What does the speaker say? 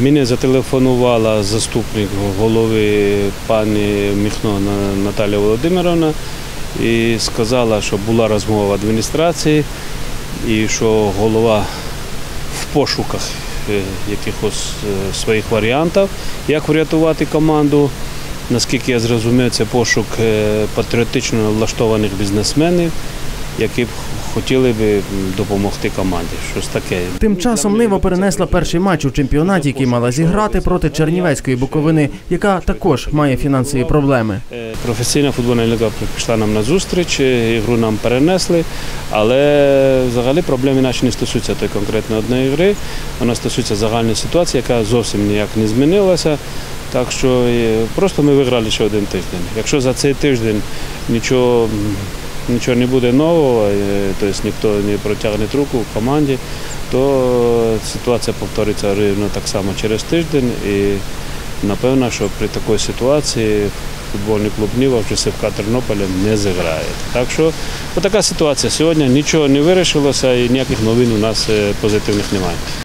Мені зателефонувала заступник голови пані Міхно На- Наталя Володимировна і сказала, що була розмова в адміністрації і що голова в пошуках е, якихось е, своїх варіантів, як врятувати команду. Наскільки я зрозумів, це пошук е, патріотично влаштованих бізнесменів, які б хотіли б допомогти команді. Щось таке. Тим часом Нива перенесла перший матч у чемпіонаті, який мала зіграти проти Чернівецької Буковини, яка також має фінансові проблеми. Професійна футбольна ліга пішла нам на зустріч, е, ігру нам перенесли, але взагалі проблеми наші не стосуються тої конкретно одної гри. Вона стосується загальної ситуації, яка зовсім ніяк не змінилася. Так що е, просто ми виграли ще один тиждень. Якщо за цей тиждень нічого, нічого не буде нового, тобто ніхто не протягне руку в команді, то ситуація повториться рівно так само через тиждень. І напевно, що при такій ситуації футбольний клуб Ніва вже Сивка Тернополя не зіграє. Так що така ситуація. Сьогодні нічого не вирішилося і ніяких новин у нас е, позитивних немає.